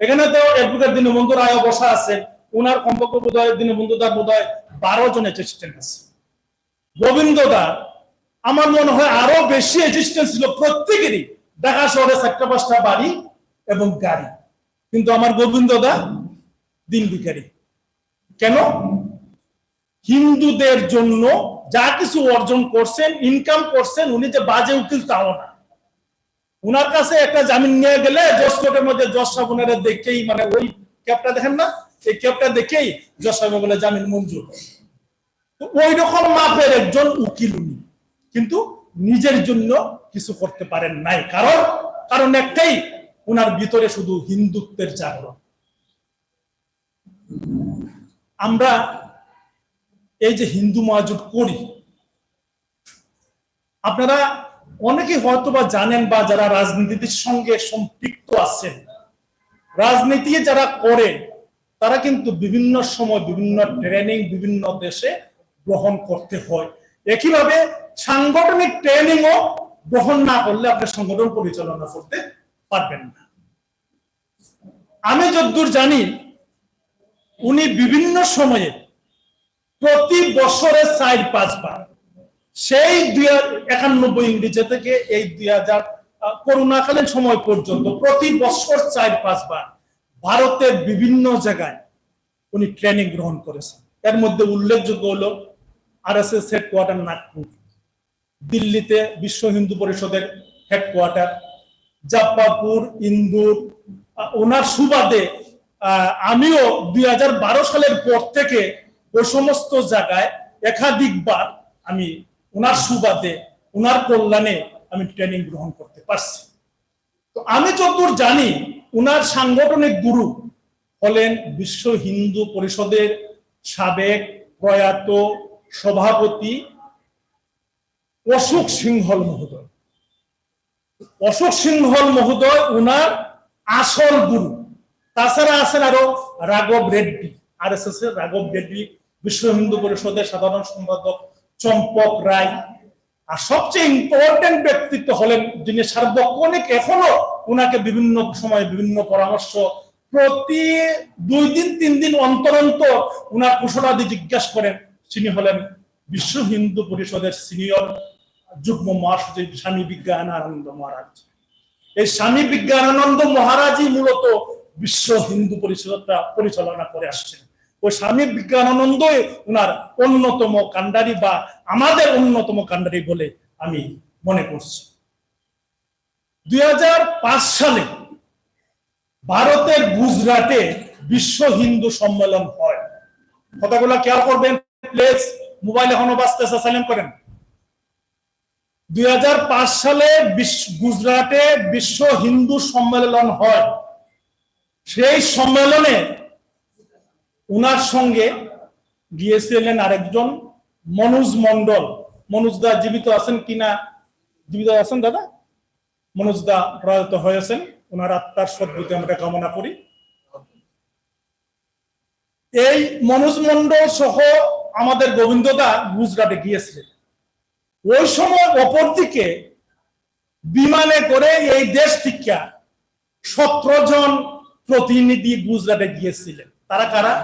এখানে তো অ্যাডভোকেট দীনবন্ধু রায় বসা আছে। ওনার কমপক্ষ বোধ হয় দীনবন্ধু দার বোধ হয় বারো জন অ্যাসিস্ট্যান্ট আছে। গোবিন্দ দার আমার মনে হয় আরও বেশি অ্যাসিস্ট্যান্ট ছিল প্রত্যেকেরই। ঢাকা শহরে চারটা পাঁচটা বাড়ি এবং গাড়ি। কিন্তু আমার গোবিন্দ দা দিন ভিখারি। কেন? হিন্দুদের জন্য যা কিছু অর্জন করছেন ইনকাম করছেন, উনি যে বাজে উকিল তাও না। উনার কাছে একটা জামিন নিয়ে গেলে জজ কোর্টের মধ্যে, জজ সাবুনের দেখেই মানে ওই ক্যাপটা দেখেন না এই ক্যাপটা দেখেই জজ সাহেব বলে জামিন মঞ্জুর ওই রকম মাপের একজন উকিল উনি। কিন্তু নিজের জন্য কিছু করতে পারেন নাই। কারণ কারণ একটাই, উনার ভিতরে শুধু হিন্দুত্বের জাগরণ। আমরা এই যে হিন্দু মহাজোট করি, আপনারা অনেকে হয়তো বা জানেন বা যারা রাজনীতির সঙ্গে সম্পৃক্ত আছেন রাজনীতি যারা করে তারা কিন্তু বিভিন্ন সময় বিভিন্ন ট্রেনিং বিভিন্ন দেশে গ্রহণ করতে হয়। একইভাবে সাংগঠনিক ট্রেনিংও গ্রহণ না করলে আপনি সংগঠন পরিচালনা করতে পারবেন না। আমি যদ্দূর জানি, উনি বিভিন্ন সময়ে প্রতি বছরে চার পাঁচবার সেই দুই একানব্বই ইংরেজি থেকে এই দুই হাজার করোনাকালীন সময় পর্যন্ত প্রতি বছর চার পাঁচবার ভারতের বিভিন্ন জায়গায় উনি ট্রেনিং গ্রহণ করেছেন। এর মধ্যে উল্লেখযোগ্য হলো R S S headquarter Nagpur, দিল্লিতে বিশ্ব হিন্দু পরিষদের হেডকোয়ার্টার জাপ্পাপুর ইন্দুর ওনার সুবাদে আমিও দুই হাজার বারো সালের পর থেকে ওই সমস্ত জায়গায় একাধিকবার আমি ওনার সুবাদে, ওনার কল্যাণে আমি ট্রেনিং গ্রহণ করতে পারছি। তো আমি যতদূর জানি, ওনার সাংগঠনিক গুরু হলেন বিশ্ব হিন্দু পরিষদের সাবেক প্রয়াত সভাপতি অশোক সিংহল মহোদয়। অশোক সিংহল মহোদয় ওনার আসল গুরু। তাছাড়া আছেন আরও রাঘব রেড্ডি, আর এস এস এর রাঘব রেড্ডি, বিশ্ব হিন্দু পরিষদের সাধারণ সম্পাদক চম্পক রায় আর সবচেয়ে ইম্পর্টেন্ট ব্যক্তিত্ব হলেন যিনি সার্বক্ষণিক এখনও উনাকে বিভিন্ন সময় বিভিন্ন পরামর্শ প্রতি দুই দিন, তিন দিন অন্তর অন্তর উনার কুশলাদি জিজ্ঞাসা করেন। তিনি হলেন বিশ্ব হিন্দু পরিষদের সিনিয়র যুগ্ম মহাসচিব স্বামী বিজ্ঞানানন্দ মহারাজ। এই স্বামী বিজ্ঞানানন্দ মহারাজই মূলত বিশ্ব হিন্দু পরিষদটা পরিচালনা করে আসছেন। ওই স্বামী বিজ্ঞানানন্দই উনার অন্যতম কান্ডারি বা আমাদের অন্যতম কান্ডারি বলে আমি মনে করছি। দুই সালে ভারতের গুজরাটে বিশ্ব হিন্দু সম্মেলন হয়। কথাগুলো খেয়াল করবেন প্লেস মোবাইল এখনও বাঁচতেছে সাইলেন্ট করেন। দুই হাজার পাঁচ সালে গুজরাটে বিশ্ব হিন্দু সম্মেলন হয়। সেই সম্মেলনে উনার সঙ্গে গিয়েছিলেন আরেকজন মনোজ মন্ডল মনোজ দা জীবিত আছেন কিনা জীবিত আছেন দাদা? মনোজ দা প্রয়াত হয়েছেন। ওনার আত্মার সদ্গতি আমরা কামনা করি। এই মনোজ মন্ডল সহ আমাদের গোবিন্দ দা গুজরাটে গিয়েছিলেন। ওই সময় অপরদিকে বিমানে করে এই দেশ থেকে সতেরো জন প্রতিনিধি গুজরাটে গিয়েছিলেন। তারা কারা?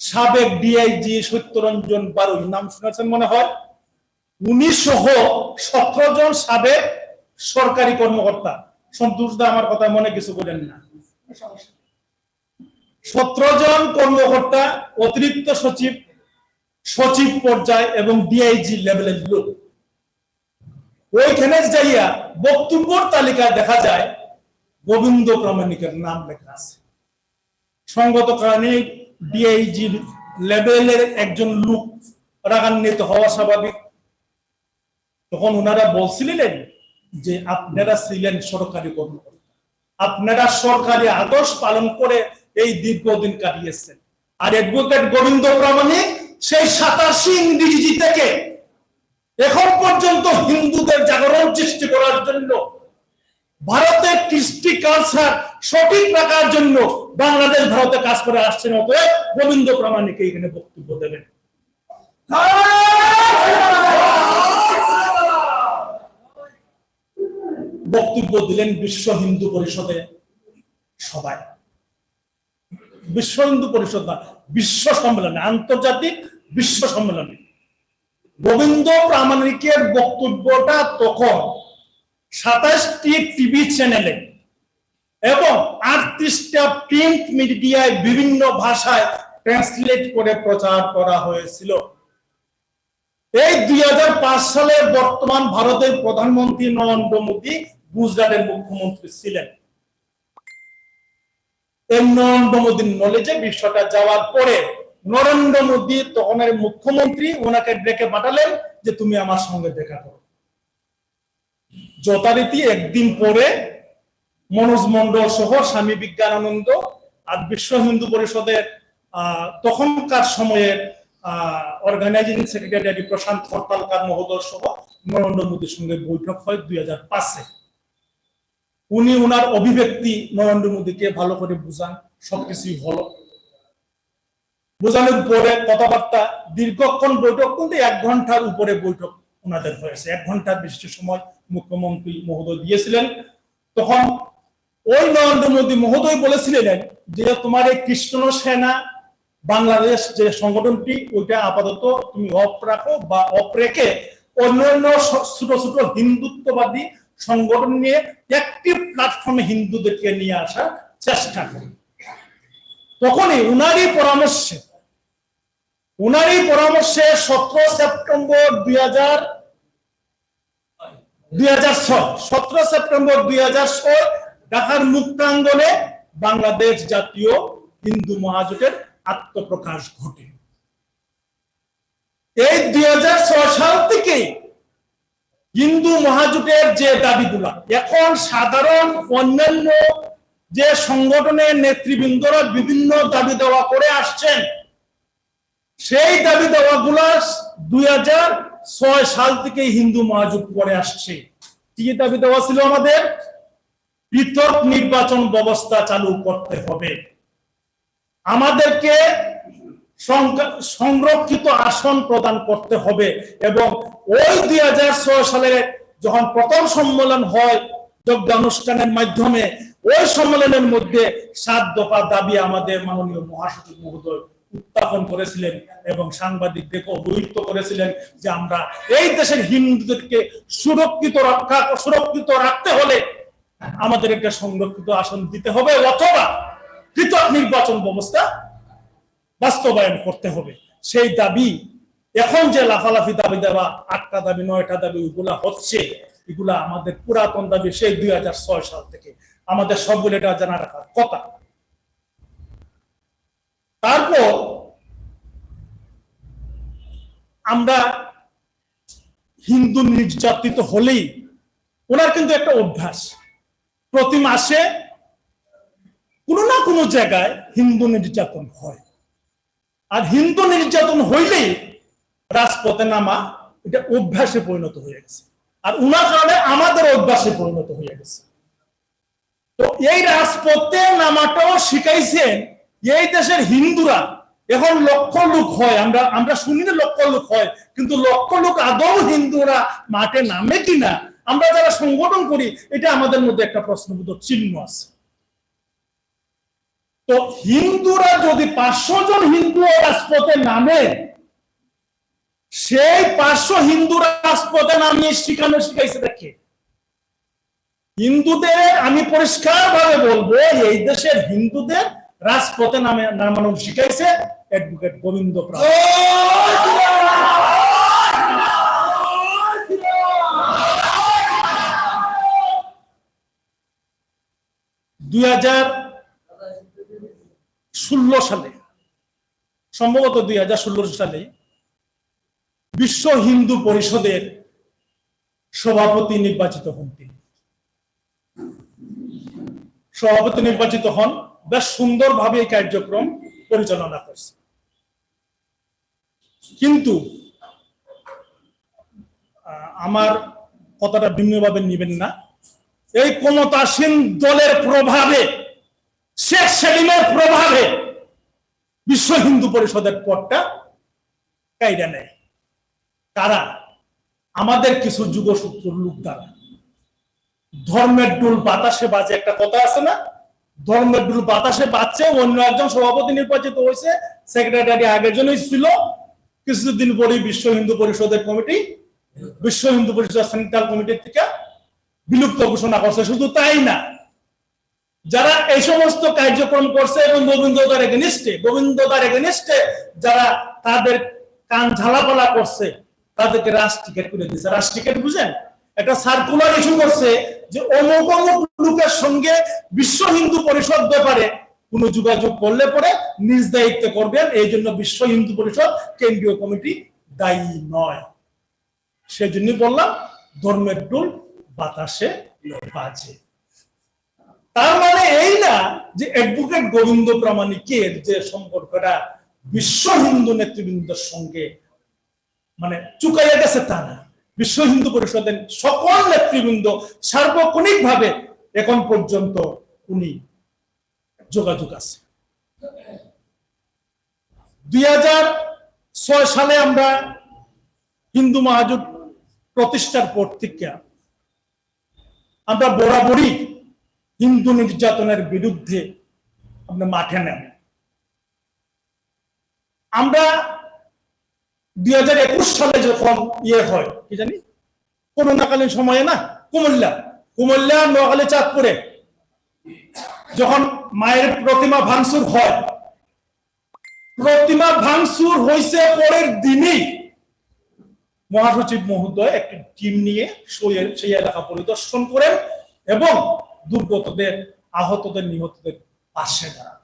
সাবেক ডিআইজি সত্যরঞ্জন বারুই, নাম শুনেছেন মনে হয়? উনি সহ সতেরো জন সাবেক সরকারি কর্মকর্তা। সন্তোষ দা, আমার কথা মনে কিছু করেন না। সতেরো জন কর্মকর্তা, অতিরিক্ত সচিব সচিব পর্যায় এবং ডিআইজি লেভেলের লোক। ওইখানে যাইয়া বক্তব্যর তালিকায় দেখা যায়, গোবিন্দ প্রামাণিকের নাম লেখা আছে। সঙ্গত কারণে ডিআইজি লেভেলের একজন লোক রাগান্বিত হওয়া স্বাভাবিক। তখন ওনারা বলছিলেন যে, আপনারা ছিলেন সরকারি কর্মকর্তা। আপনারা সরকারি আদর্শ পালন করে এই দীর্ঘদিন কাটিয়েছেন। আর অ্যাডভোকেট গোবিন্দ প্রামাণিক সেই সাতাশি ইংরেজি থেকে এখন পর্যন্ত হিন্দুদের জাগরণ সৃষ্টি করার জন্য ভারতের কৃষ্টি কালচার সঠিক রাখার জন্য বাংলাদেশ ভারতে কাজ করে আসছেন অতএব গোবিন্দ প্রামাণিক এখানে বক্তব্য দেবেন। বক্তব্য দিলেন বিশ্ব হিন্দু পরিষদে সবাই। বিশ্ব হিন্দু পরিষদ না, বিশ্ব সম্মেলনে, আন্তর্জাতিক বিশ্ব সম্মেলনে। গোবিন্দ প্রামাণিকের বক্তব্যটা তখন সাতাশটি টিভি চ্যানেলে এবং আটত্রিশটা প্রিন্ট মিডিয়ায় বিভিন্ন ভাষায় ট্রান্সলেট করে প্রচার করা হয়েছিল। এই দুই হাজার পাঁচ সালে বর্তমান ভারতের প্রধানমন্ত্রী নরেন্দ্র মোদী গুজরাটের মুখ্যমন্ত্রী ছিলেন। এই নরেন্দ্র মোদীর নলেজে বিষয়টা যাওয়ার পরে নরেন্দ্র মোদী তখনের মুখ্যমন্ত্রী, ওনাকে ডেকে পাঠালেন যে, তুমি আমার সঙ্গে দেখা করো। যথারীতি একদিন পরে মনোজ মন্ডল সহ স্বামী বিজ্ঞানানন্দ আর বিশ্ব হিন্দু পরিষদের তখনকার সময়ের অর্গানাইজিং সেক্রেটারি প্রশান্ত হরতালকার মহোদয় সহ নরেন্দ্র মোদীর সঙ্গে বৈঠক হয় দুই হাজার পাঁচে। উনি উনার অভিব্যক্তি নরেন্দ্র মোদীকে ভালো করে বুঝান, সবকিছুই হলো বোঝানোর পরে কথাবার্তা দীর্ঘক্ষণ বৈঠক কিন্তু এক ঘণ্টার উপরে বৈঠক ওনাদের হয়েছে। এক ঘণ্টার বেশি সময় মুখ্যমন্ত্রী মহোদয় দিয়েছিলেন, তখন ওই নরেন্দ্র মোদী মহোদয় বলেছিলেন যে তোমার এই কৃষ্ণ সেনা বাংলাদেশ যে সংগঠনটি, ওইটা আপাতত তুমি অফ রাখো বা অফ রেখে অন্যান্য ছোট ছোট হিন্দুত্ববাদী সংগঠন নিয়ে একটি প্ল্যাটফর্মে হিন্দুদেরকে নিয়ে আসার চেষ্টা করি। তখনই উনারই পরামর্শে উনারই পরামর্শে সতেরো সেপ্টেম্বর দুই হাজার দুই হাজার সতেরো সেপ্টেম্বর দুই হাজার ছয়, ঢাকার মুক্তাঙ্গনে বাংলাদেশ জাতীয় হিন্দু মহাজোটের আত্মপ্রকাশ ঘটে। এই দুই হাজার ছয় সাল থেকে হিন্দু মহাজোটের যে দাবিগুলা, এখন সাধারণ অন্যান্য যে সংগঠনের নেতৃবৃন্দরা বিভিন্ন দাবি দেওয়া করে আসছেন, সেই দাবি দেওয়াগুলা দুই হাজার ছয় সাল থেকে হিন্দু মহাজোট করে আসছে। কি দাবি দেওয়া ছিল আমাদের, পৃথক নির্বাচন ব্যবস্থা চালু করতে হবে। আমাদেরকে সংরক্ষিত আসন প্রদান করতে হবে এবং ওই দুই হাজার ছয় সালে যখন প্রথম সম্মেলন হয় যজ্ঞানুষ্ঠানের মাধ্যমে, ওই সম্মেলনের মধ্যে সাত দফা দাবি আমাদের মাননীয় মহাসচিব মহোদয় উত্থাপন করেছিলেন এবং সাংবাদিকদেরকে অবহিত করেছিলেন যে আমরা এই দেশের হিন্দুদেরকে সুরক্ষিত রক্ষা, সুরক্ষিত রাখতে হলে আমাদের একটা সংরক্ষিত আসন দিতে হবে অথবা পৃথক নির্বাচন ব্যবস্থা বাস্তবায়ন করতে হবে। সেই দাবি এখন যে লাফালাফি দাবি দেওয়া, আটটা দাবি, নয়টা দাবি ওইগুলা হচ্ছে, এগুলা আমাদের পুরাতন দাবি, সেই দুই হাজার ছয় সাল থেকে। আমাদের সবগুলো এটা জানা রাখার কথা। তারপর আমরা হিন্দু নির্যাতিত হলেই ওনার কিন্তু একটা অভ্যাস। প্রতি মাসে কোনো না কোনো জায়গায় হিন্দু নির্যাতন হয়। আর হিন্দু নির্যাতন হইলেই রাজপথে নামা এটা অভ্যাসে পরিণত হয়ে গেছে। আর উনার কারণে আমাদের অভ্যাসে পরিণত হয়ে গেছে। তো এই রাজপথে নামাটাও শিখাইছেন এই দেশের হিন্দুরা, এখন লক্ষ লোক হয়, আমরা আমরা শুনি না লক্ষ লোক হয়, কিন্তু লক্ষ লোক আদৌ হিন্দুরা মাঠে নামে কিনা, আমরা যারা সংগঠন করি, এটা আমাদের মধ্যে একটা প্রশ্নবোধক চিহ্ন আছে। তো হিন্দুরা যদি পাঁচশো জন হিন্দু রাজপথে নামে, সেই পাঁচশো হিন্দু রাজপথে নামিয়ে শিখানো শিখাইছে দেখে হিন্দুদের, আমি পরিষ্কার ভাবে বলব, এই দেশের হিন্দুদের রাজপথে নামে নামানো শিখাইছে অ্যাডভোকেট গোবিন্দ দুই হাজার ষোলো সালে, সম্ভবত দুই হাজার ষোলো সালে বিশ্ব হিন্দু পরিষদের সভাপতি নির্বাচিত হন তিনি। সভাপতি নির্বাচিত হন বেশ সুন্দরভাবে এই কার্যক্রম পরিচালনা করছে। কিন্তু আমার কথাটা ভিন্নভাবে নিবেন না। এই ক্ষমতাসীন দলের প্রভাবে, শেখ সেলিমের প্রভাবে বিশ্ব হিন্দু পরিষদের পদটা কাইরা নেয়। তারা আমাদের কিছু যুগসূত্র লোক দ্বারা ধর্মের ডুল বাতাসে বাজে একটা কথা আছে না? ধর্মের বাতাসে অন্য একজন সভাপতি নির্বাচিত হয়েছে সেক্রেটারি আগের জন্যই ছিল কিছুদিন পরেই বিশ্ব হিন্দু পরিষদের কমিটি, বিশ্ব হিন্দু পরিষদ সেন্ট্রাল কমিটির থেকে বিলুপ্ত ঘোষণা করছে। শুধু তাই না, যারা এই সমস্ত কার্যক্রম করছে এবং গোবিন্দদার এগেনিস্টে গোবিন্দদার এগেনিস্টে যারা তাদের কান ঝালাপালা করছে, তাদেরকে রাজ টিকেট করে দিয়েছে। রাজ টিকেট বুঝেন? একটা সার্কুলার ইস্যু করছে যে অমুক অমুক লোকের সঙ্গে বিশ্ব হিন্দু পরিষদ ব্যাপারে কোনো যোগাযোগ করলে পরে নিজ দায়িত্বে করবেন, এই জন্য বিশ্ব হিন্দু পরিষদ কেন্দ্রীয় কমিটি দায়ী নয়। সেজন্য বললাম, ধর্মের ডুল বাতাসে বাজে। তার মানে এই না যে অ্যাডভোকেট গোবিন্দ প্রামাণিকের যে সম্পর্কটা বিশ্ব হিন্দু নেতৃবৃন্দের সঙ্গে মানে চুকাইয়া গেছে তা না। বিশ্ব হিন্দু পরিষদের সকল নেতৃবৃন্দ সার্বক্ষণিক ভাবে এখন পর্যন্ত উনি যোগাযোগ আছে। দুই ছয় সালে আমরা হিন্দু মহাজোট প্রতিষ্ঠার পর থেকে আমরা বরাবরই হিন্দু নির্যাতনের বিরুদ্ধে আমরা মাঠে নেন আমরা দুই হাজার একুশ সালে যখন ইয়ে হয়, কি জানি? করোনাকালীন সময়ে না, কুমিল্লা। কুমিল্লা, নোয়াখালী, চাঁদপুরে। যখন মায়ের প্রতিমা ভাঙচুর হয়, প্রতিমা ভাঙচুর হয়েছে পরের দিনই মহাসচিব মহোদয় একটি টিম নিয়ে সেই- এলাকা পরিদর্শন করেন এবং দুর্গতদের, আহতদের, নিহতদের পাশে দাঁড়ান।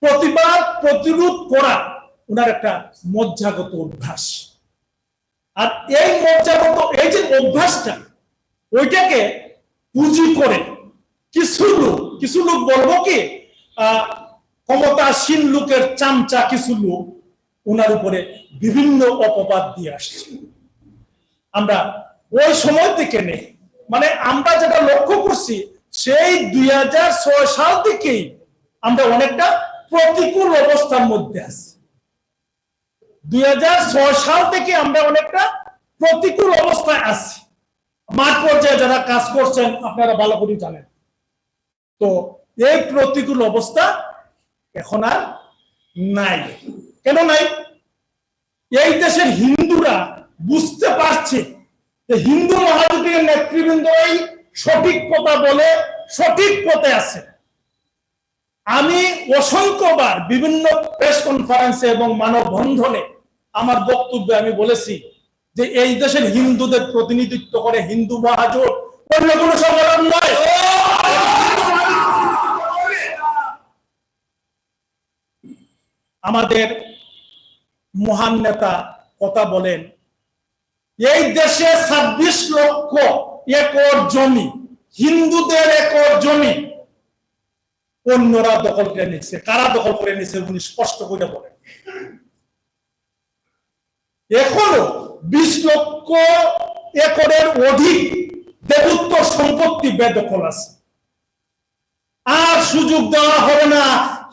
প্রতিবাদ প্রতিরোধ করা ওনার একটা মজ্জাগত অভ্যাস। আর এই মজ্জাগত, এই যে অভ্যাসটা, ওইটাকে পুঁজি করে কিছু লোক কিছু লোক বলব কি ক্ষমতাসীন লোকের চামচা কিছু লোক ওনার উপরে বিভিন্ন অপবাদ দিয়ে আসছে। আমরা ওই সময় থেকে নেই। মানে আমরা যেটা লক্ষ্য করছি, সেই দুই হাজার ছয় সাল থেকেই আমরা অনেকটা প্রতিকূল অবস্থার মধ্যে আছি। দুই হাজার ছয় সাল থেকে আমরা অনেকটা প্রতিকূল অবস্থায় আছি। মাঠ পর্যায়ে যারা কাজ করছেন, আপনারা ভালো করে জানেন। তো এই প্রতিকূল অবস্থা এখন আর নাই। কেন নাই? এই দেশের হিন্দুরা বুঝতে পারছে যে হিন্দু মহাজোটের নেতৃবৃন্দই সঠিক কথা বলে, সঠিক পথে আছে। আমি অসংখ্যবার বিভিন্ন প্রেস কনফারেন্সে এবং মানববন্ধনে আমার বক্তব্যে আমি বলেছি যে এই দেশের হিন্দুদের প্রতিনিধিত্ব করে হিন্দু মহাজোট অন্য কোনো সংগঠন নয়। আমাদের মহান নেতা কথা বলেন, এই দেশে ছাব্বিশ লক্ষ একর জমি, হিন্দুদের একর জমি অন্যরা দখল করে নিচ্ছে। কারা দখল করে নিচ্ছে উনি স্পষ্ট করে বলেন। এখনও বিশ লক্ষ একরের অধিক দেবত্ব সম্পত্তি বেদখল আছে। আর সুযোগ দেওয়া হবে না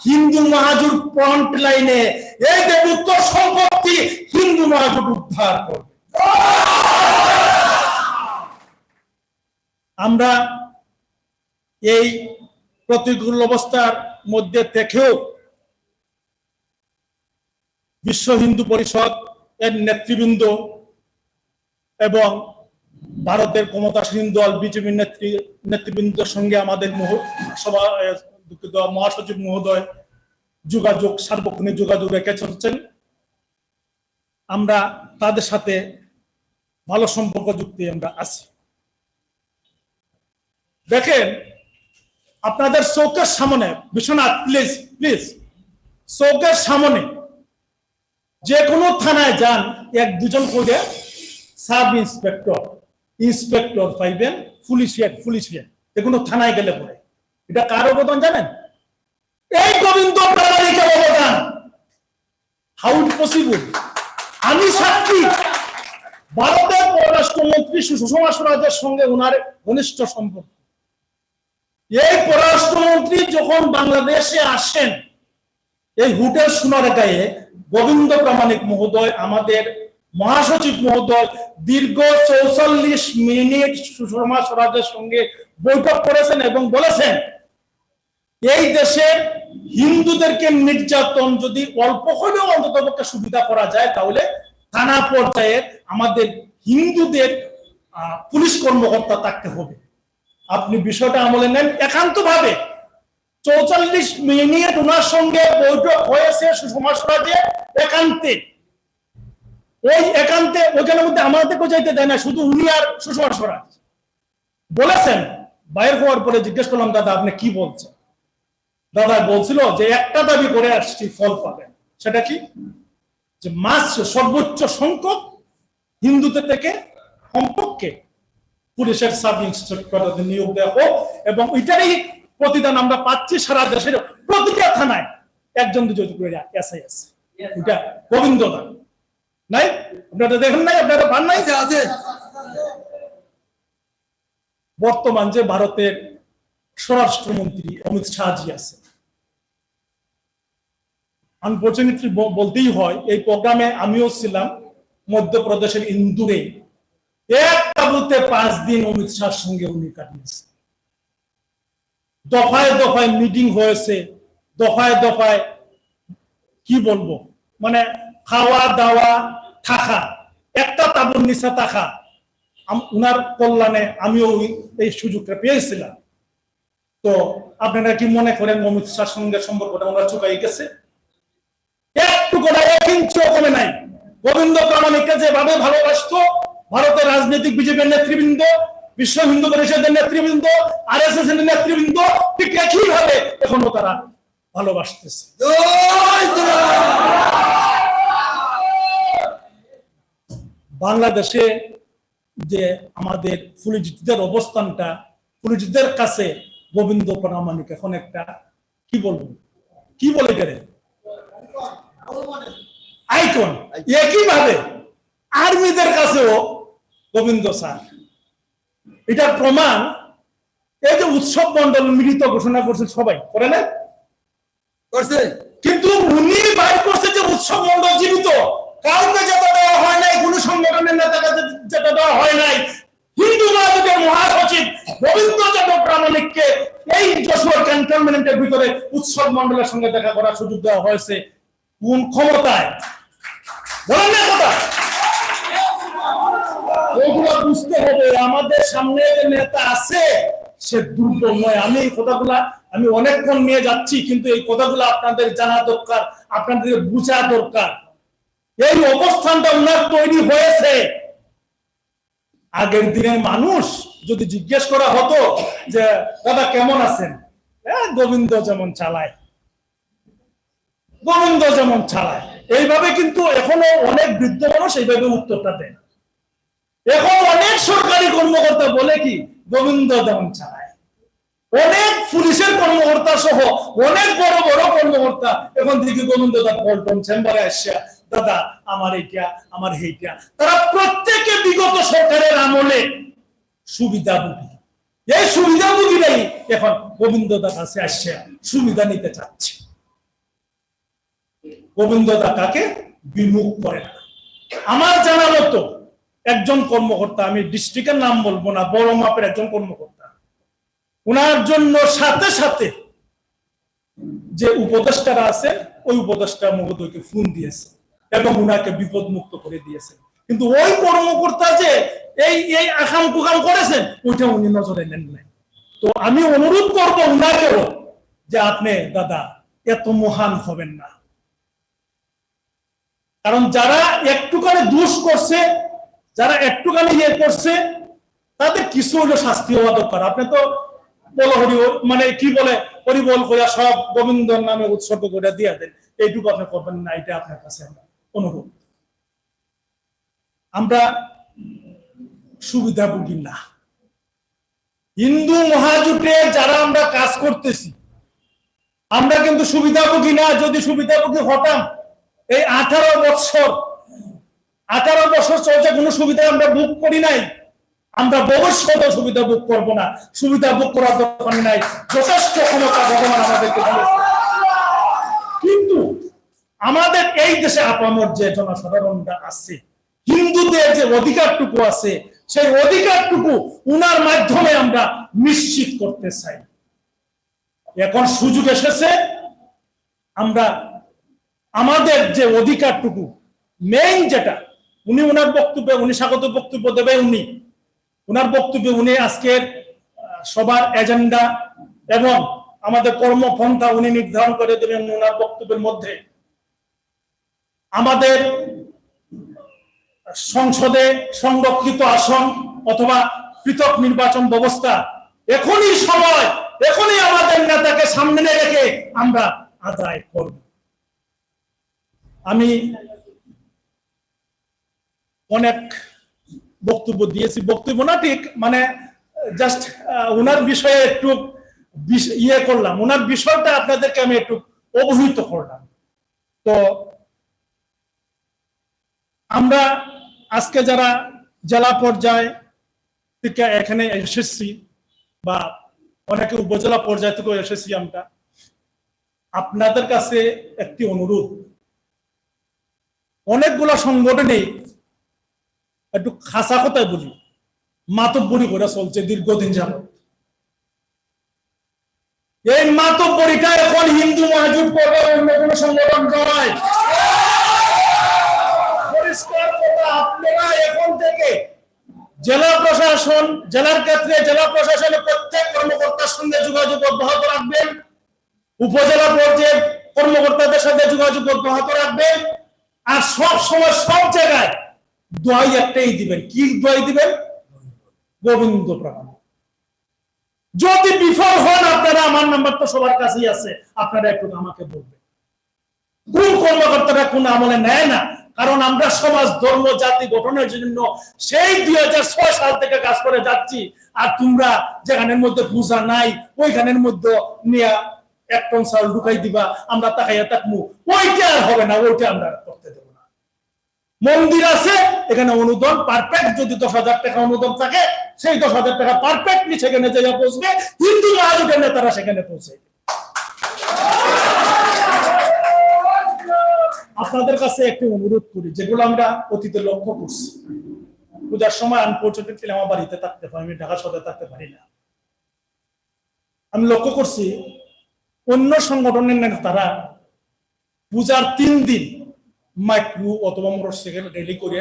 হিন্দু মহাজুর ফ্রন্ট লাইনে এই দেবত্ব সম্পত্তি হিন্দু মহাজুট উদ্ধার করবে। আমরা এই প্রতিকূল অবস্থার মধ্যে থেকেও বিশ্ব হিন্দু পরিষদ এর নেতৃবৃন্দ এবং ভারতের ক্ষমতাসীন দল বিজেপি নেত্রী নেতৃবৃন্দের সঙ্গে আমাদের সভা দুঃখিত, মহাসচিব মহোদয় যোগাযোগ সার্বক্ষণিক যোগাযোগ রেখে চলছেন। আমরা তাদের সাথে ভালো সম্পর্ক যুক্তি আমরা আছি। দেখেন আপনাদের চৌকের সামনে, বিশ্বনাথ প্লিজ প্লিজ চৌকের সামনে যে কোনো থানায় যান, এক, দুজন করে সাব ইন্সপেক্টর ইন্সপেক্টর পাইবেন, পুলিশ হেড পুলিশ হেড যে কোনো থানায় গেলে পরে। এটা কার অবদান জানেন? এই গোবিন্দ প্রামাণিকের অবদান। হাউ ইট পসিবল আমি সাক্ষী। ভারতের পররাষ্ট্রমন্ত্রী সুষমা স্বরাজের সঙ্গে ওনার ঘনিষ্ঠ সম্পর্ক। এই পররাষ্ট্রমন্ত্রী যখন বাংলাদেশে আসেন, এই হুটের সোনারেগায়ে গোবিন্দ প্রামাণিক মহোদয়, আমাদের মহাসচিব মহোদয় দীর্ঘ চৌচল্লিশ মিনিট সুষমা স্বরাজের সঙ্গে বৈঠক করেছেন এবং বলেছেন, এই দেশে হিন্দুদেরকে নির্যাতন যদি অল্প হলেও অন্ততপক্ষে সুবিধা করা যায়, তাহলে থানা পর্যায়ে আমাদের হিন্দুদের পুলিশ কর্মকর্তা থাকতে হবে। আপনি বিষয়টা আমলে নেন। একান্ত ভাবে চৌচল্লিশ মিনিট ওনার সঙ্গে বৈঠক হয়েছে সুষমা স্বরাজে একান্তে। ওই একান্তে ওইখানের মধ্যে আমাদেরকেও যাইতে দেয় না, শুধু উনি আর সুষমা স্বরাজ। বলেছেন, বাইর হওয়ার পরে জিজ্ঞেস করলাম, দাদা, আপনি কি বলছেন? দাদা বলছিল যে, একটা দাবি করে আসছি, ফল পাবেন। সেটা কি? যে মাস সর্বোচ্চ সংখ্যক হিন্দুদের থেকে কমপক্ষে পুলিশের সাব ইন্সপেক্টর নিয়োগ দেওয়া হোক এবং এটারই প্রতিদান আমরা পাচ্ছি সারা দেশের প্রতিটা থানায়। একজন দুজন করে এসআই আছে এটা গোবিন্দ নাই? আপনারা দেখেন নাই আপনারা পান নাই? আছে বর্তমান যে ভারতের স্বরাষ্ট্রমন্ত্রী অমিত শাহজি আছে। আনফর্চুনেটলি বলতেই হয় এই প্রোগ্রামে আমিও ছিলাম মধ্যপ্রদেশের ইন্দুরে। এক তাবুতে পাঁচ দিন অমিত শাহর সঙ্গে উনি কাটিয়েছে দফায় দফায় মিটিং হয়েছে, দফায় দফায় কি বলব? মানে খাওয়া, দাওয়া, থাকা, একটা তাবুর নিচে থাকা। উনার কল্যাণে আমিও এই সুযোগটা পেয়েছিলাম। তো আপনারা কি মনে করেন অমিত শাহর সঙ্গে সম্পর্কটা ওনার চুকাই গেছে? একটু করে এক ইঞ্চিও কমে নাই। গোবিন্দ প্রামাণিককে যেভাবে ভালোবাসতো ভারতের রাজনৈতিক বিজেপির নেতৃবৃন্দ, বিশ্ব হিন্দু পরিষদের নেতৃবৃন্দ আর এস এস এর নেতৃবৃন্দ, ঠিক একইভাবে এখনও তারা ভালোবাসতেছে। বাংলাদেশে যে আমাদের পুলিশদের অবস্থানটা পুলিশদের কাছে গোবিন্দ প্রামাণিক এখন একটা, কি বলব? কি বলে গেলে আইকন একইভাবে আর্মিদের কাছেও গোবিন্দ স্যার। এটা প্রমাণ এই যে উৎসব মন্ডল মিলিত ঘোষণা করছে সবাই করে না করছে। কিন্তু উনি বাইর করছে যে উৎসব মন্ডল জীবিত। কাউকে যেটা দেওয়া হয় নাই কোন সংগঠনের নেতাকে যেটা দেওয়া হয় নাই। হিন্দু মহাজোটের মহাসচিব রবীন্দ্র যাদব প্রামাণিককে এই যশোর ক্যান্টনমেন্টের ভিতরে উৎসব মন্ডলের সঙ্গে দেখা করার সুযোগ দেওয়া হয়েছে। কোন ক্ষমতায়? বলেন না কথা বুঝতে হবে, আমাদের সামনে যে নেতা আছে, সে আমি এই কথাগুলা, আমি অনেকক্ষণ নিয়ে যাচ্ছি, কিন্তু এই কথাগুলো আপনাদের জানা দরকার, আপনাদের বোঝা দরকার। এই অবস্থানটা উনার তৈরি হয়েছে। আগের দিনের মানুষ যদি জিজ্ঞেস করা হতো যে, দাদা, কেমন আছেন? গোবিন্দ যেমন চালায়। গোবিন্দ যেমন চালায়। এইভাবে কিন্তু এখনও অনেক বৃদ্ধ মানুষ এইভাবে উত্তরটা দেয়। এখন অনেক সরকারি কর্মকর্তা বলে কি, গোবিন্দ যেমন চালায়। অনেক পুলিশের কর্মকর্তা সহ অনেক বড় বড় কর্মকর্তা এখন থেকে গোবিন্দ দা চেম্বারে আসছে দাদা, আমার এইটা আমার এইটা তারা প্রত্যেকে বিগত সরকারের আমলে সুবিধা সুবিধাভোগী এই সুবিধাভোগীরাই এখন গোবিন্দ দার কাছে আসছে সুবিধা নিতে চাচ্ছে। গোবিন্দ দা কাকে বিমুখ করে না। আমার জানা মতো একজন কর্মকর্তা, আমি ডিস্ট্রিক্টের নাম বলব না, বড় মাপের একজন কর্মকর্তা। উনার জন্য সাথে সাথে যে উপদেষ্টারা আছে ওই উপদেষ্টা মহোদয়কে ফোন দিয়েছে এবং উনাকে বিপদ মুক্ত করে দিয়েছে। কিন্তু ওই কর্মকর্তা যে এই এই আকাম কুকাম করেছেন, ওইটা উনি নজরে নেন নাই। তো আমি অনুরোধ করব উনাকেও যে আপনি দাদা, এত মহান হবেন না। কারণ যারা একটু করে দুষ করছে যারা একটুখানি ইয়ে করছে, তাদের কিছু হলো শাস্তি হওয়া দরকার। আপনি তো বলো হরি মানে কি বলে হরিবল করে সব গোবিন্দর নামে উৎসর্গ করে দিয়ে দেন। এইটুকু আপনি করবেন না এটা আপনার কাছে আমরা অনুরোধ। আমরা সুবিধাভোগী না। হিন্দু মহাজোটে যারা আমরা কাজ করতেছি, আমরা কিন্তু সুবিধাভোগী না। যদি সুবিধাভোগী হতাম, এই আঠারো বছর আঠারো বছর চলছে, কোনো সুবিধা আমরা বুক করি নাই। আমরা ভবিষ্যতে সুবিধা বুক করব না। সুবিধা বুক করার দরকার নাই। যথেষ্ট ক্ষমতা ভগবান আমাদেরকে কিন্তু আমাদের এই দেশে আপামর যে জনসাধারণরা আছে, হিন্দুদের যে অধিকারটুকু আছে, সেই অধিকারটুকু উনার মাধ্যমে আমরা নিশ্চিত করতে চাই। এখন সুযোগ এসেছে, আমরা আমাদের যে অধিকারটুকু মেইন যেটা উনি ওনার বক্তব্যে, উনি স্বাগত বক্তব্য দেবে উনি। ওনার বক্তব্যে উনি আজকের সবার এজেন্ডা এবং আমাদের কর্মপন্থা উনি নির্ধারণ করে দেবেন ওনার বক্তব্যের মধ্যে। আমাদের সংসদে সংরক্ষিত আসন অথবা পৃথক নির্বাচন ব্যবস্থা এখনই সময় এখনই আমাদের নেতাকে সামনে রেখে আমরা আদায় করব। আমি অনেক বক্তব্য দিয়েছি। বক্তব্য না ঠিক মানে জাস্ট ওনার বিষয়ে একটু ইয়ে করলাম। ওনার বিষয়টা আপনাদেরকে আমি একটু অবহিত করলাম। তো আমরা আজকে যারা জেলা পর্যায়ে থেকে এখানে এসেছি বা অনেকে উপজেলা পর্যায় থেকেও এসেছি আমরা, আপনাদের কাছে একটি অনুরোধ। অনেকগুলো সংগঠনে একটু খাসা কথায় বলি। মাতব্বরি করে চলছে দীর্ঘদিন যাবত এই মাতব্বরিটা এখন হিন্দু মহাজুট করবে অন্য কোনো সংগঠন নয়। আপনারা এখন থেকে জেলা প্রশাসন, জেলার ক্ষেত্রে জেলা প্রশাসনের প্রত্যেক কর্মকর্তার সঙ্গে যোগাযোগ অব্যাহত রাখবেন। উপজেলা পর্যায়ে কর্মকর্তাদের সাথে যোগাযোগ অব্যাহত রাখবেন। আর সব সময় সব জায়গায় দোয়াই একটাই দিবেন। কি দোয়াই দিবেন? গোবিন্দ প্রণাম যদি বিফল হন আপনারা, আমার নাম্বার তো সবার কাছেই আছে। আপনারা একটু আমাকে বলবেন। কোন কর্মকর্তারা কোন আমলে নেয় না? কারণ আমরা সমাজ, ধর্ম, জাতি গঠনের জন্য সেই দুই হাজার ছয় সাল থেকে কাজ করে যাচ্ছি। আর তোমরা যেখানের মধ্যে পূজা নাই, ওইখানের মধ্যে নিয়ে এক টন চাউল ঢুকাই দিবা, আমরা তাকাইয়া থাকব। ওইটা আর হবে না, ওইটা আমরা করতে দেবো। মন্দির আছে, এখানে অনুদান পারফেক্ট যদি দশ হাজার টাকা অনুদান থাকে, সেই দশ হাজার টাকা পারফেক্টলি সেখানে যাইয়া পৌঁছবে। হিন্দু মহাজোটের নেতারা সেখানে পৌঁছে আপনাদের কাছে একটি অনুরোধ করি, যেগুলো আমরা অতীতে লক্ষ্য করছি। পূজার সময় আনফর্চুনেটলি আমার বাড়িতে থাকতে পারি আমি ঢাকা শহরে থাকতে পারি না। আমি লক্ষ্য করছি, অন্য সংগঠনের নেতারা পূজার তিন দিন মাইক্রো অথবা মোটরসাইকেল রেলি করে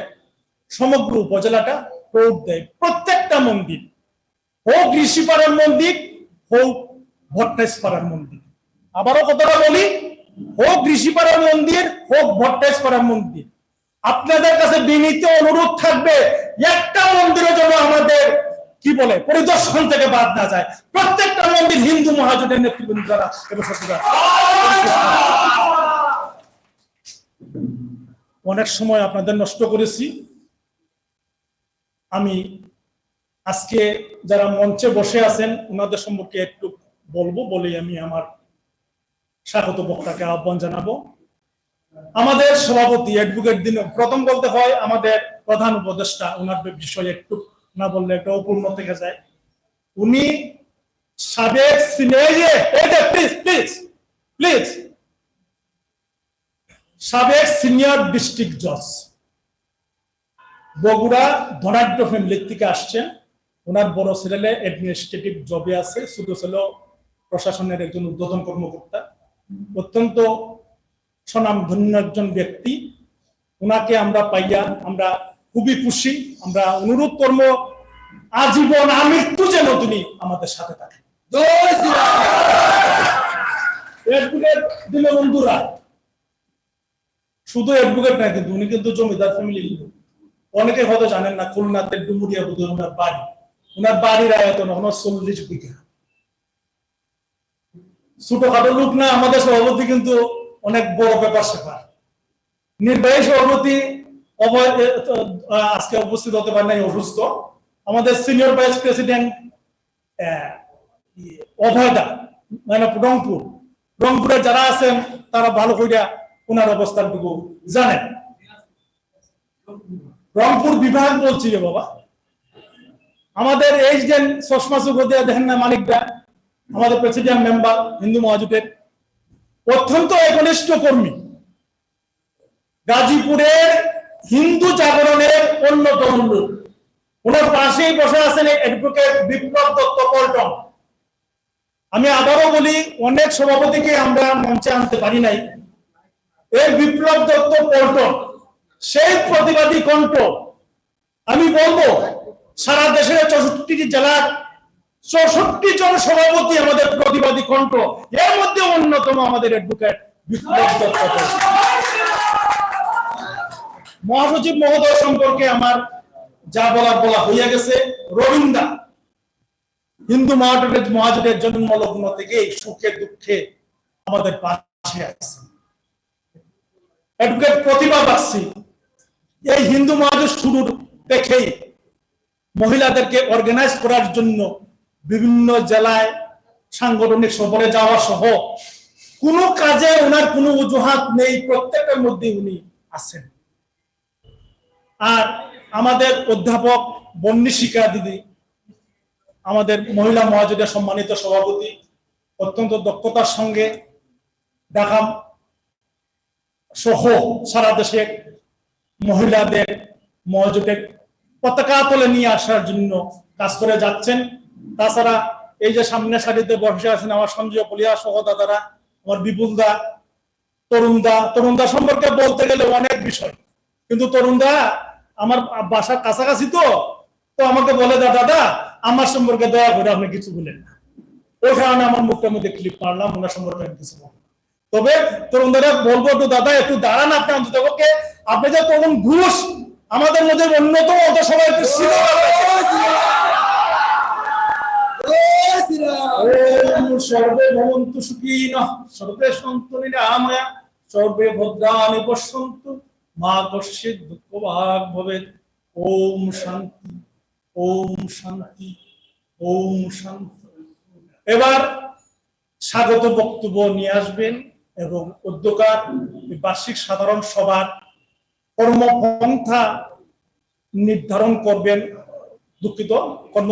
সমগ্র উপজেলাটা রোড দেয়। প্রত্যেকটা মন্দির, হোক ঋষিপাড়ার মন্দির, হোক ভট্টাইশপাড়ার মন্দির। আবারও কথাটা বলি, হোক ঋষিপাড়ার মন্দির, হোক ভট্টাইশপাড়ার মন্দির। আপনাদের কাছে বিনীত অনুরোধ থাকবে, একটা মন্দিরে যেন আমাদের, কি বলে, পরিদর্শন থেকে বাদ না যায়। প্রত্যেকটা মন্দির হিন্দু মহাজোটের নেতৃবৃন্দ দ্বারা এবং সত্যিকার অনেক সময় আপনাদের নষ্ট করেছি। আমি আজকে যারা মঞ্চে বসে আছেন, ওনাদের সম্পর্কে একটু বলব বলেই আমি আমার স্বাগত বক্তাকে আহ্বান জানাব। আমাদের সভাপতি অ্যাডভোকেট দিন প্রথম বলতে হয়, আমাদের প্রধান উপদেষ্টা, ওনার বিষয়ে একটু না বললে একটা অপূর্ণ থেকে যায়। উনি সাবেক প্লিজ প্লিজ প্লিজ সাবেক সিনিয়র ডিস্ট্রিক্ট জজ। বগুড়া ধনাঢ্য ফ্যামিলির থেকে আসছেন। ওনার বড় ছেলে অ্যাডমিনিস্ট্রেটিভ জবে আছে, ছোট ছেলে প্রশাসনের একজন উদ্বোধন কর্মকর্তা। অত্যন্ত স্বনামধন্য একজন ব্যক্তি। ওনাকে আমরা পাইয়া আমরা খুবই খুশি। আমরা অনুরোধ কর্ম আজীবন আমৃত্যু যেন তিনি আমাদের সাথে থাকেন। জয় শ্রীরাম অ্যাডভোকেট দীনবন্ধু রায় শুধু অ্যাডভোকেট না কিন্তু উনি কিন্তু জমিদার ফ্যামিলি লোক অনেকে হয়তো জানেন না, খুলনাতে ডুমুরিয়া বুধ ওনার বাড়ি। ওনার বাড়ির আয়তন ওনার চল্লিশ বিঘা। ছোটখাটো লোক না, আমাদের সভাপতি কিন্তু অনেক বড় ব্যাপার স্যাপার। নির্বাহী সভাপতি আজকে উপস্থিত হতে পারে নাই, অসুস্থ। আমাদের সিনিয়র ভাইস প্রেসিডেন্ট অভয়দা মানে রংপুর। রংপুরে যারা আছেন, তারা ভালো কইরা ওনার অবস্থানটুকু জানেন। রংপুর বিভাগ বলছি বাবা, আমাদের এই যে চশমা চুকো দেখেন না মালিকরা, আমাদের প্রেসিডেন্ট মেম্বার হিন্দু মহাজুটের অত্যন্ত একনিষ্ঠ কর্মী। গাজীপুরের হিন্দু জাগরণের অন্যতম লোক। ওনার পাশেই বসে আছেন অ্যাডভোকেট বিপ্লব দত্ত পল্টন। আমি আবারও বলি, অনেক সভাপতিকে আমরা মঞ্চে আনতে পারি নাই। এই বিপ্লব দত্ত পল্টন, সেই প্রতিবাদী কণ্ঠ, আমি বলব, সারা দেশের চৌষট্টি জেলার চৌষট্টি জন সভাপতি আমাদের প্রতিবাদী কণ্ঠ, এর মধ্যে অন্যতম আমাদের অ্যাডভোকেট বিপ্লব দত্ত মহাসচিব মহোদয় সম্পর্কে আমার যা বলার বলা হইয়া গেছে রবীন্দ্রা হিন্দু মহাজোটের মহাজোটের জন্ম লগ্ন থেকে সুখে দুঃখে আমাদের পাশে আছে। অ্যাডভোকেট প্রতিভা বাসী এই হিন্দু মহাজোট শুরুর দেখেই মহিলাদেরকে অর্গানাইজ করার জন্য বিভিন্ন জেলায় সাংগঠনিক সফরে যাওয়া সহ কোনো কাজে ওনার কোনো অজুহাত নেই, প্রত্যেকের মধ্যে উনি আছেন। আর আমাদের অধ্যাপক বন্নিশিকা দিদি, আমাদের মহিলা মহাজোটের সম্মানিত সভাপতি, অত্যন্ত দক্ষতার সঙ্গে ঢাকা সহ সারা দেশে মহিলাদের মহাজোটের পতাকা তুলে নিয়ে আসার জন্য কাজ করে যাচ্ছেন। তাছাড়া এই যে সামনে সারিতে বসে আছেন আমার সঞ্জয় পলিয়া সহ দাদারা আমার বিপুল দা তরুণ দা তরুণ দা সম্পর্কে বলতে গেলে অনেক বিষয়। কিন্তু তরুণ দা আমার বাসার কাছাকাছি তো। তো আমাকে বলে, দা দাদা আমার সম্পর্কে দয়া করে আপনি কিছু বলেন না। ওই কারণে আমার মুখটার মধ্যে ক্লিপ মারলাম, ওনার সম্পর্কে কিছু বলব না। তবে তরুণ দাদা বলব তো দাদা একটু দাঁড়ান আপনি পক্ষে। আপনি যে তরুণ ঘুষ আমাদের মধ্যে অন্যতম অত সবাই একটু ছিল। সর্বে ভবন্তু সর্বে সন্তু নিরাময়া সর্বে ভদ্রাণি পশ্যন্তু মা কশ্চিৎ দুঃখ ভাগ ভবেৎ। ওম শান্তি ওম শান্তি ওম শান্তি। এবার স্বাগত বক্তব্য নিয়ে আসবেন। এবং উদ্যোগার বার্ষিক সাধারণ সভার কর্মপন্থা নির্ধারণ করবেন দুঃখিত কর্ম